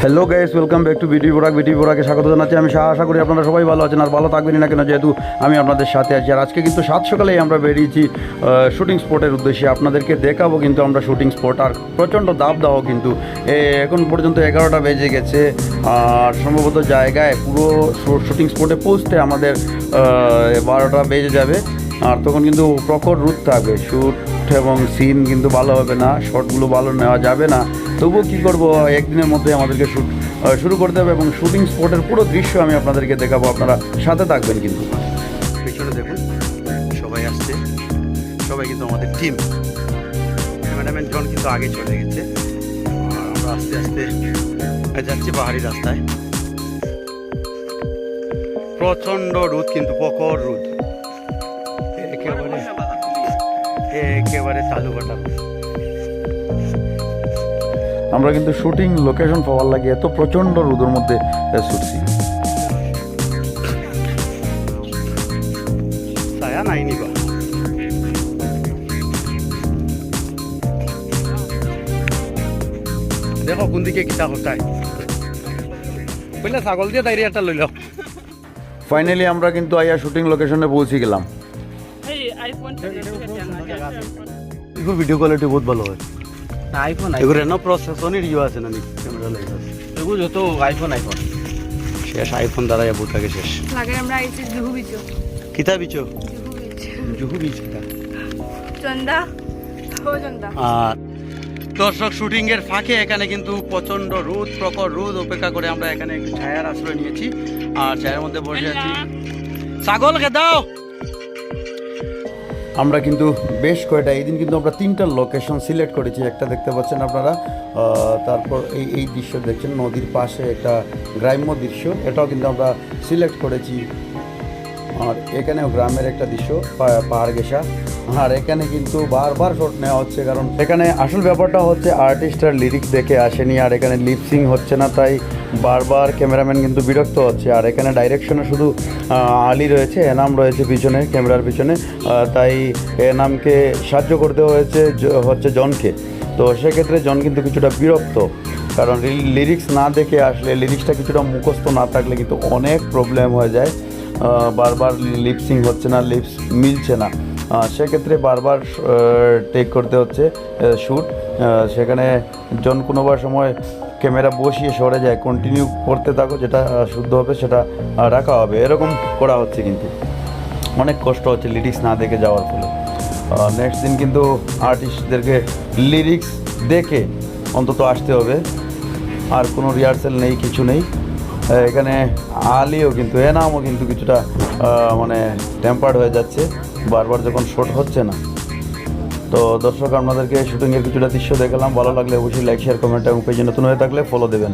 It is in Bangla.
Hello guys welcome back to BT Barak BT বোরাকে স্বাগত জানাচ্ছি। আমি আশা করি আপনারা সবাই ভালো আছেন। আর ভালো থাকবেনই না কেন, যেহেতু আমি আপনাদের সাথে আছি। আর আজকে কিন্তু সাত সকালেই আমরা বেরিয়েছি শুটিং স্পটের উদ্দেশ্যে। আপনাদেরকে দেখাবো কিন্তু আমরা শুটিং স্পট আর প্রচণ্ড দাব দাও কিন্তু। এখন পর্যন্ত এগারোটা বেজে গেছে। আর সম্ভবত জায়গায় পুরো শুটিং স্পটে পৌঁছতে আমাদের বারোটা বেজে যাবে। আর তখন কিন্তু প্রখর রুদ থাকবে। শ্যুট এবং সিন কিন্তু ভালো হবে না শটগুলো ভালো নেওয়া যাবে না। তবুও কী করব, একদিনের মধ্যে আমাদেরকে শ্যুট শুরু করতে হবে এবং শুটিং স্পটের পুরো দৃশ্য আমি আপনাদেরকে দেখাবো, আপনারা সাথে থাকবেন কিন্তু। পিছনে দেখুন, সবাই আসছে, সবাই কিন্তু আমাদের টিম ক্যামেরাম্যান জন কিন্তু আগে চলে গেছে। আর আমরা আস্তে আস্তে যাচ্ছি পাহাড়ি রাস্তায়। প্রচণ্ড রোদ কিন্তু, প্রখর রোদ। একেবারে চালু কাটা। আমরা কিন্তু শুটিং লোকেশন পাওয়ার লাগে এত প্রচণ্ড রোদের মধ্যে ছুটছি ছায়া নাই নিবা দেখো কোন দিকে কিতা কোথায় ছাগল দিয়ে দাঁড়িয়ে একটা লইল ফাইনালি আমরা কিন্তু আইয়া শুটিং লোকেশনে পৌঁছে গেলাম। এগুলো ভিডিও কোয়ালিটি বহুত ভালো হয়। আইফোন এগুলো না প্রসেসনের ইয়ে আছে না ক্যামেরা লাইট এগুলো যত আইফোন আইফোন শেষ আইফোন দ্বারা বহুত আগে শেষ। লাগে আমরা আইছি জুহু বিচু কিতা বিচো জুহু বিচ জুহু বিচ কিতা? চন্দা ও চন্দা আর দর্শক শুটিং এর ফাঁকে এখানে কিন্তু প্রচণ্ড রোদ প্রখর রোদ অপেক্ষা করে আমরা এখানে একটু ছায়ার আশ্রয় নিয়েছি। আর ছায়ার মধ্যে বসে আছি। ছাগল দাও! আমরা কিন্তু বেশ কয়টা, এই দিন কিন্তু আমরা তিনটা লোকেশন সিলেক্ট করেছি, একটা দেখতে পাচ্ছেন আপনারা তারপর এই এই দৃশ্য দেখছেন, নদীর পাশে একটা গ্রাম্য দৃশ্য, এটাও কিন্তু আমরা সিলেক্ট করেছি। আর এখানেও গ্রামের একটা দৃশ্য পাহাড় গেসা আর এখানে কিন্তু বারবার শট নেওয়া হচ্ছে, কারণ এখানে আসল ব্যাপারটা হচ্ছে আর্টিস্টার লিরিক্স দেখে আসেনি, আর এখানে লিপসিং হচ্ছে না, তাই বারবার ক্যামেরাম্যান কিন্তু বিরক্ত হচ্ছে। আর এখানে ডাইরেকশনে শুধু আলী রয়েছে, এনাম রয়েছে পিছনে, ক্যামেরার পিছনে। তাই এনামকে সাহায্য করতে হয়েছে হচ্ছে জনকে। তো সেক্ষেত্রে জন কিন্তু কিছুটা বিরক্ত। কারণ লিরিক্স না দেখে আসলে লিরিক্সটা কিছুটা মুখস্থ না থাকলে কিন্তু অনেক প্রবলেম হয়ে যায়। বারবার লিপসিং হচ্ছে না লিপস মিলছে না। সেক্ষেত্রে বারবার টেক করতে হচ্ছে শ্যুট সেখানে জন কোনোবার সময় ক্যামেরা বসিয়ে সরে যায় কন্টিনিউ করতে থাকো, যেটা শুদ্ধ হবে, সেটা রাখা হবে। এরকম করা হচ্ছে কিন্তু। অনেক কষ্ট হচ্ছে লিরিক্স না দেখে যাওয়ার ফলে। নেক্সট দিন কিন্তু আর্টিস্টদেরকে লিরিক্স দেখে অন্তত আসতে হবে। আর কোনো রিহার্সেল নেই, কিছু নেই। এখানে আলিও কিন্তু, এনামও কিন্তু কিছুটা মানে টেম্পার্ড হয়ে যাচ্ছে। বারবার যখন শট হচ্ছে না তো দর্শক, আপনাদেরকে শুটিংয়ের কিছুটা দৃশ্য দেখালাম। ভালো লাগলে অবশ্যই লাইক শেয়ার কমেন্ট এবং পেজে নতুন হয়ে থাকলে ফলো দেবেন।